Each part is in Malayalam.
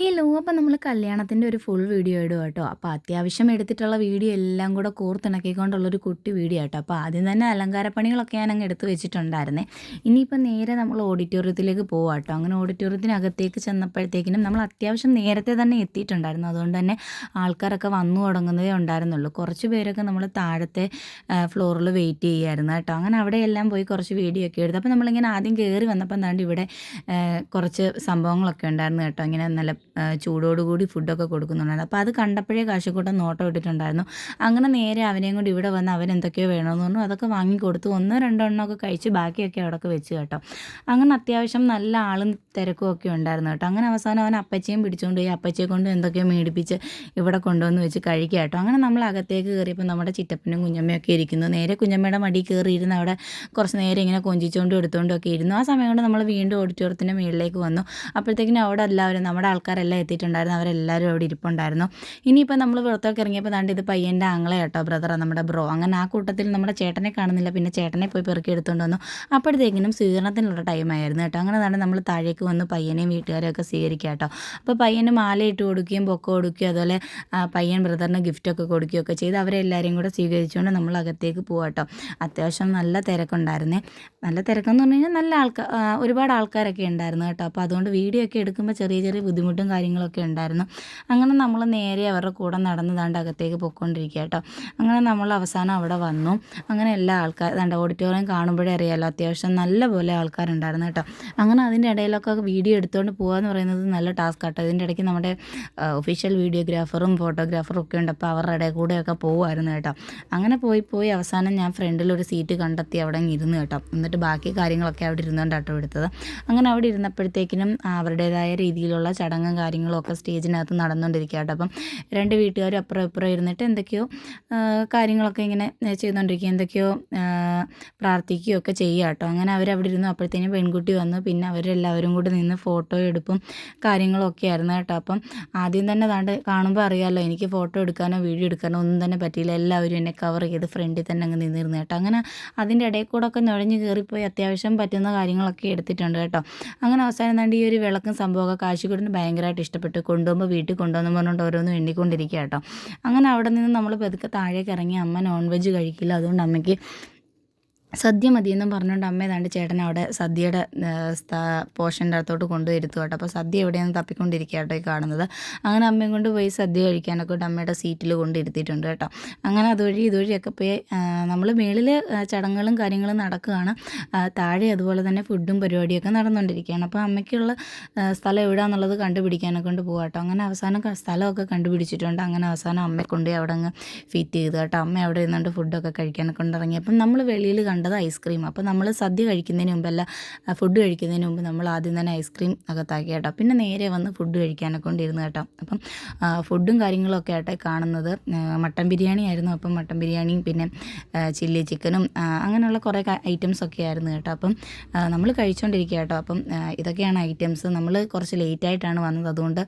ഹലോ അപ്പോൾ നമ്മൾ കല്യാണത്തിന്റെ ഒരു ഫുൾ വീഡിയോ ഇടുക കേട്ടോ അപ്പോൾ അത്യാവശ്യം എടുത്തിട്ടുള്ള വീഡിയോ എല്ലാം കൂടെ കോർത്തിണക്കിക്കൊണ്ടുള്ളൊരു കുട്ടി വീഡിയോ കേട്ടോ അപ്പോൾ ആദ്യം തന്നെ അലങ്കാരപ്പണികളൊക്കെ ഞാൻ അങ്ങ് എടുത്ത് വെച്ചിട്ടുണ്ടായിരുന്നേ. ഇനിയിപ്പോൾ നേരെ നമ്മൾ ഓഡിറ്റോറിയത്തിലേക്ക് പോവാം കേട്ടോ അങ്ങനെ ഓഡിറ്റോറിയത്തിനകത്തേക്ക് ചെന്നപ്പോഴത്തേക്കിനും നമ്മൾ അത്യാവശ്യം നേരത്തെ തന്നെ എത്തിയിട്ടുണ്ടായിരുന്നു. അതുകൊണ്ട് തന്നെ ആൾക്കാരൊക്കെ വന്നു തുടങ്ങുന്നതേ ഉണ്ടായിരുന്നുള്ളൂ. കുറച്ച് പേരൊക്കെ നമ്മൾ താഴത്തെ ഫ്ലോറിൽ വെയിറ്റ് ചെയ്യുമായിരുന്നു കേട്ടോ അങ്ങനെ അവിടെയെല്ലാം പോയി കുറച്ച് വീഡിയോ ഒക്കെ എടുത്തു. അപ്പോൾ നമ്മളിങ്ങനെ ആദ്യം കയറി വന്നപ്പോൾ എന്താണ്ട് ഇവിടെ കുറച്ച് സംഭവങ്ങളൊക്കെ ഉണ്ടായിരുന്നു കേട്ടോ ഇങ്ങനെ നല്ല ചൂടോടുകൂടി ഫുഡൊക്കെ കൊടുക്കുന്നുണ്ടായിരുന്നു. അപ്പോൾ അത് കണ്ടപ്പോഴേ കാശിക്കൂട്ടം നോട്ടം ഇട്ടിട്ടുണ്ടായിരുന്നു. അങ്ങനെ നേരെ അവനെയും കൂടി ഇവിടെ വന്ന് അവൻ എന്തൊക്കെയോ വേണമെന്ന് പറഞ്ഞു. അതൊക്കെ വാങ്ങി കൊടുത്തു. ഒന്നോ രണ്ടോ എണ്ണമൊക്കെ കഴിച്ച് ബാക്കിയൊക്കെ അവിടെയൊക്കെ വെച്ച് കേട്ടോ. അങ്ങനെ അത്യാവശ്യം നല്ല ആളും തിരക്കും ഒക്കെ ഉണ്ടായിരുന്നു കേട്ടോ. അങ്ങനെ അവസാനം അവൻ അപ്പച്ചയും പിടിച്ചുകൊണ്ട് പോയി. അപ്പച്ചയെ കൊണ്ട് എന്തൊക്കെയോ മേടിപ്പിച്ച് ഇവിടെ കൊണ്ടുവന്ന് വെച്ച് കഴിക്കുക കേട്ടോ. അങ്ങനെ നമ്മൾ അകത്തേക്ക് കയറിയപ്പോൾ നമ്മുടെ ചിറ്റപ്പനും കുഞ്ഞമ്മയൊക്കെ ഇരിക്കുന്നു. നേരെ കുഞ്ഞമ്മയുടെ മടി കയറി ഇരുന്ന് അവിടെ കുറച്ച് നേരം ഇങ്ങനെ കൊഞ്ചിച്ചുകൊണ്ടും എടുത്തുകൊണ്ടും ഒക്കെ ഇരുന്നു. ആ സമയം കൊണ്ട് നമ്മൾ വീണ്ടും ഓഡിറ്റോറിയത്തിന്റെ മുകളിലേക്ക് വന്നു. അപ്പോഴത്തേക്കിനും അവിടെ എല്ലാവരും നമ്മുടെ ആൾക്കാരെല്ലാം എത്തിയിട്ടുണ്ടായിരുന്നു. അവരെല്ലാവരും അവിടെ ഇരിപ്പുണ്ടായിരുന്നു. ഇനിയിപ്പോൾ നമ്മൾ പുറത്തൊക്കെ ഇറങ്ങിയപ്പോൾ ദാണ്ട് ഇത് പയ്യന്റെ ആങ്ങളെ കേട്ടോ ബ്രദറാണ് നമ്മുടെ ബ്രോ അങ്ങനെ ആ കൂട്ടത്തിൽ നമ്മുടെ ചേട്ടനെ കാണുന്നില്ല. പിന്നെ ചേട്ടനെ പോയി പെറുക്കി എടുത്തുകൊണ്ട് വന്നു. അപ്പോഴത്തേക്കിനും സ്വീകരണത്തിനുള്ള ടൈമായിരുന്നു കേട്ടോ. അങ്ങനെ തന്നെ നമ്മൾ താഴേക്ക് വന്ന് പയ്യനെയും വീട്ടുകാരെയും ഒക്കെ സ്വീകരിക്കുക കേട്ടോ. അപ്പോൾ പയ്യന് മാല ഇട്ട് കൊടുക്കുകയും പൊക്ക കൊടുക്കുകയും അതുപോലെ പയ്യൻ ബ്രദറിന് ഗിഫ്റ്റൊക്കെ കൊടുക്കുകയൊക്കെ ചെയ്ത് അവരെല്ലാവരെയും കൂടെ സ്വീകരിച്ചുകൊണ്ട് നമ്മൾ അകത്തേക്ക് പോകാം കേട്ടോ. അത്യാവശ്യം നല്ല തിരക്കുണ്ടായിരുന്നേ. നല്ല തിരക്കെന്ന് പറഞ്ഞു കഴിഞ്ഞാൽ നല്ല ആൾക്കാർ ഒരുപാട് ആൾക്കാരൊക്കെ ഉണ്ടായിരുന്നു കേട്ടോ. അപ്പോൾ അതുകൊണ്ട് വീഡിയോ ഒക്കെ എടുക്കുമ്പോൾ ചെറിയ ചെറിയ ബുദ്ധിമുട്ടും കാര്യങ്ങളൊക്കെ ഉണ്ടായിരുന്നു. അങ്ങനെ നമ്മൾ നേരെ അവരുടെ കൂടെ നടന്ന് ദാണ്ട് അകത്തേക്ക് പൊയ്ക്കൊണ്ടിരിക്കുക കേട്ടോ. അങ്ങനെ നമ്മൾ അവസാനം അവിടെ വന്നു. അങ്ങനെ എല്ലാ ആൾക്കാർ ദാണ്ട് ഓഡിറ്റോറിയം കാണുമ്പോഴേ അറിയാമല്ലോ അത്യാവശ്യം നല്ല പോലെ ആൾക്കാരുണ്ടായിരുന്നു കേട്ടോ. അങ്ങനെ അതിന്റെ ഇടയിലൊക്കെ വീഡിയോ എടുത്തുകൊണ്ട് പോകുക എന്ന് പറയുന്നത് നല്ല ടാസ്ക് കേട്ടോ. ഇതിന്റെ ഇടയ്ക്ക് നമ്മുടെ ഒഫീഷ്യൽ വീഡിയോഗ്രാഫറും ഫോട്ടോഗ്രാഫറും ഒക്കെ ഉണ്ട്. അപ്പോൾ അവരുടെ ഇടയിൽ കൂടെയൊക്കെ പോകുമായിരുന്നു കേട്ടോ. അങ്ങനെ പോയി പോയി അവസാനം ഞാൻ ഫ്രണ്ടിൽ ഒരു സീറ്റ് കണ്ടെത്തി അവിടെ ഇരുന്ന് കേട്ടോ. എന്നിട്ട് ബാക്കി കാര്യങ്ങളൊക്കെ അവിടെ ഇരുന്നുകൊണ്ട് ഇരുന്നുകൊണ്ടാട്ടോ എടുത്തത്. അങ്ങനെ അവിടെ ഇരുന്നപ്പോഴത്തേക്കിനും അവരുടേതായ രീതിയിലുള്ള ചടങ്ങും കാര്യങ്ങളും ഒക്കെ സ്റ്റേജിനകത്ത് നടന്നുകൊണ്ടിരിക്കുക അപ്പം രണ്ട് വീട്ടുകാരും അപ്പുറം ഇപ്പുറം ഇരുന്നിട്ട് എന്തൊക്കെയോ കാര്യങ്ങളൊക്കെ ഇങ്ങനെ ചെയ്തുകൊണ്ടിരിക്കുക എന്തൊക്കെയോ പ്രാർത്ഥിക്കുകയോ ഒക്കെ ചെയ്യുക കേട്ടോ അങ്ങനെ അവരവിടെ ഇരുന്നു. അപ്പോഴത്തേനും പെൺകുട്ടി വന്നു. പിന്നെ അവരെല്ലാവരും കൂടി നിന്ന് ഫോട്ടോ എടുപ്പും കാര്യങ്ങളൊക്കെ ആയിരുന്നു കേട്ടോ. അപ്പം ആദ്യം തന്നെ താണ്ട് കാണുമ്പോൾ അറിയാമല്ലോ എനിക്ക് ഫോട്ടോ എടുക്കാനോ വീഡിയോ എടുക്കാനോ ഒന്നും തന്നെ പറ്റിയില്ല. എല്ലാവരും എന്നെ കവർ ചെയ്ത് ഫ്രണ്ടിൽ തന്നെ അങ്ങ് നിന്നിരുന്നു കേട്ടോ. അങ്ങനെ അതിന്റെ ഇടയിൽ കൂടെ ഒക്കെ നുഴഞ്ഞ് കയറിപ്പോയി അത്യാവശ്യം പറ്റുന്ന കാര്യങ്ങളൊക്കെ എടുത്തിട്ടുണ്ട് കേട്ടോ. അങ്ങനെ അവസാനം താണ്ട് ഈ ഒരു വിളക്കും സംഭവമൊക്കെ കാശിക്കൂടിന് ഭയങ്കരമായിട്ട് ഇഷ്ടപ്പെട്ടു. കൊണ്ടുപോകുമ്പോൾ വീട്ടിൽ കൊണ്ടുവന്നു പറഞ്ഞുകൊണ്ട് ഓരോന്നും എണ്ണിക്കൊണ്ടിരിക്കുക കേട്ടോ അങ്ങനെ അവിടെ നിന്ന് നമ്മൾ പതുക്കെ താഴേക്ക് ഇറങ്ങി അമ്മ നോൺ വെജ് കഴിക്കില്ല. അതുകൊണ്ട് അമ്മയ്ക്ക് സദ്യ മതിയെന്നും പറഞ്ഞുകൊണ്ട് അമ്മ ഏതാണ്ട് ചേട്ടൻ അവിടെ സദ്യയുടെ പോർഷന്റെ അടുത്തോട്ട് കൊണ്ടുവരുത്തു കേട്ടോ. അപ്പോൾ സദ്യ എവിടെയാണ് തപ്പിക്കൊണ്ടിരിക്കുക കേട്ടോ ഈ കാണുന്നത്. അങ്ങനെ അമ്മയും കൊണ്ട് പോയി സദ്യ കഴിക്കാനൊക്കെ കൊണ്ട് അമ്മയുടെ സീറ്റിൽ കൊണ്ടിരുത്തിയിട്ടുണ്ട് കേട്ടോ. അങ്ങനെ അതുവഴി ഇതുവഴിയൊക്കെ പോയി നമ്മൾ മേളിൽ ചടങ്ങുകളും കാര്യങ്ങളും നടക്കുകയാണ്. താഴെ അതുപോലെ തന്നെ ഫുഡും പരിപാടിയൊക്കെ നടന്നുകൊണ്ടിരിക്കുകയാണ്. അപ്പോൾ അമ്മയ്ക്കുള്ള സ്ഥലം എവിടെയാണെന്നുള്ളത് കണ്ടുപിടിക്കാനൊക്കെ കൊണ്ട് പോകാം കേട്ടോ. അങ്ങനെ അവസാനം സ്ഥലമൊക്കെ കണ്ടുപിടിച്ചിട്ടുണ്ട്. അങ്ങനെ അവസാനം അമ്മയെ കൊണ്ടുപോയി അവിടെ അങ്ങ് ഫിറ്റ് ചെയ്തു കേട്ടോ. അമ്മ അവിടെ ഇരുന്നുകൊണ്ട് ഫുഡൊക്കെ കഴിക്കാനൊക്കെ കൊണ്ടിറങ്ങി. അപ്പം നമ്മൾ വെളിയിൽ കണ്ടത് ഐസ്ക്രീം. അപ്പോൾ നമ്മൾ സദ്യ കഴിക്കുന്നതിന് മുമ്പല്ല ഫുഡ് കഴിക്കുന്നതിന് മുമ്പ് നമ്മൾ ആദ്യം തന്നെ ഐസ്ക്രീം അകത്താക്കി കേട്ടോ. പിന്നെ നേരെ വന്ന് ഫുഡ് കഴിക്കാനൊക്കെ കൊണ്ടിരുന്നു കേട്ടോ. അപ്പം ഫുഡും കാര്യങ്ങളൊക്കെ ആട്ടെ കാണുന്നത് മട്ടൻ ബിരിയാണി ആയിരുന്നു. അപ്പം മട്ടൻ ബിരിയാണിയും പിന്നെ ചില്ലി ചിക്കനും അങ്ങനെയുള്ള കുറേ ഐറ്റംസ് ഒക്കെ ആയിരുന്നു കേട്ടോ. അപ്പം നമ്മൾ കഴിച്ചുകൊണ്ടിരിക്കുക കേട്ടോ. അപ്പം ഇതൊക്കെയാണ് ഐറ്റംസ് നമ്മൾ കുറച്ച് ലേറ്റ് ആയിട്ടാണ് വന്നത്. അതുകൊണ്ട്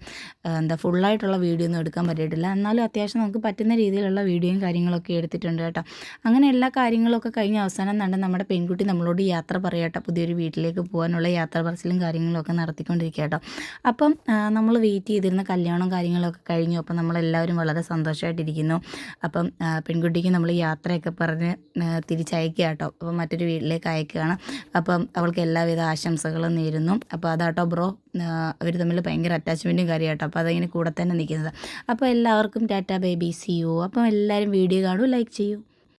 എന്താ ഫുള്ളായിട്ടുള്ള വീഡിയോ ഒന്നും എടുക്കാൻ പറ്റിയിട്ടില്ല. എന്നാലും അത്യാവശ്യം നമുക്ക് പറ്റുന്ന രീതിയിലുള്ള വീഡിയോയും കാര്യങ്ങളൊക്കെ എടുത്തിട്ടുണ്ട് കേട്ടോ. അങ്ങനെ എല്ലാ കാര്യങ്ങളൊക്കെ കഴിഞ്ഞ അവസാനം കണ്ട് നമ്മുടെ പെൺകുട്ടി നമ്മളോട് യാത്ര പറയട്ടോ പുതിയൊരു വീട്ടിലേക്ക് പോകാനുള്ള യാത്ര പറച്ചിലും കാര്യങ്ങളൊക്കെ നടത്തിക്കൊണ്ടിരിക്കുക കേട്ടോ അപ്പം നമ്മൾ വെയിറ്റ് ചെയ്തിരുന്ന കല്യാണം കാര്യങ്ങളൊക്കെ കഴിഞ്ഞു. അപ്പം നമ്മളെല്ലാവരും വളരെ സന്തോഷമായിട്ടിരിക്കുന്നു അപ്പം പെൺകുട്ടിക്ക് നമ്മൾ യാത്രയൊക്കെ പറഞ്ഞ് തിരിച്ചയക്കുക കേട്ടോ. അപ്പം മറ്റൊരു വീട്ടിലേക്ക് അയക്കുകയാണ്. അപ്പം അവൾക്ക് എല്ലാവിധ ആശംസകളും നേരുന്നു. അപ്പോൾ അതാട്ടോ ബ്രോ അവർ തമ്മിൽ ഭയങ്കര അറ്റാച്ച്മെന്റും കാര്യമായിട്ടോ അപ്പോൾ അതിങ്ങനെ കൂടെ തന്നെ നിൽക്കുന്നത്. അപ്പോൾ എല്ലാവർക്കും ടാറ്റ ബേബി സി യു അപ്പം എല്ലാവരും വീഡിയോ കാണൂ ലൈക്ക് ചെയ്യൂ.